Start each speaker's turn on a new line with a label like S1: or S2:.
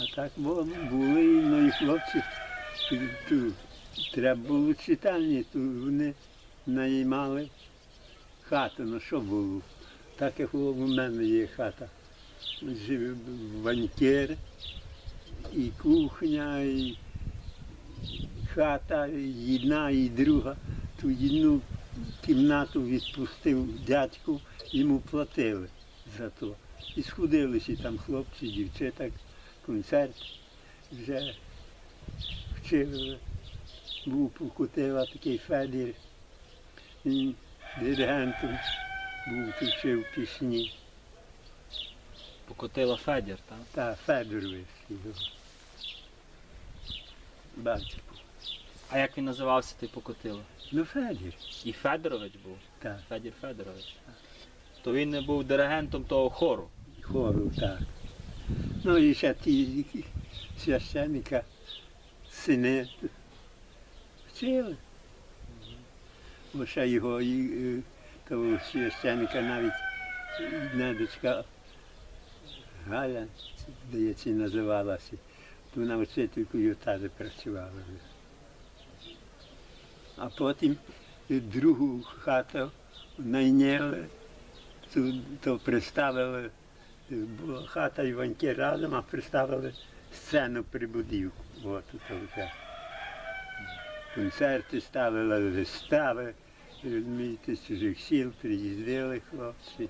S1: А так були ну, і хлопці. Треба було читальні, то вони наймали хату. Ну що було? Так як у мене є хата. Живе банкір, і кухня, і хата, і одна, і друга. Ту одну кімнату відпустив дядьку, йому платили за то. І сходилися там хлопці, дівчата, концерт вже вчили. Був покутила такий Федір, він диригентом був, вчив пісні.
S2: Покотила Федір, так?
S1: Та Федорович його. Батько.
S2: А як він називався той Покотило?
S1: Ну, Федір,
S2: І Федорович був.
S1: так,
S2: Федір Федорович. То він не був диригентом того хору.
S1: хору, так. Ну і ще ті священника, сини вчили. Бо ще його того священника навіть одна Галя, здається, називалася. Вона вчителькою теж працювала. А потім другу хату найняли, то приставили, була хата Іваньки разом, а приставили сцену прибудівку. От вже. Концерти ставили, вистави, з чужих сіл приїздили хлопці.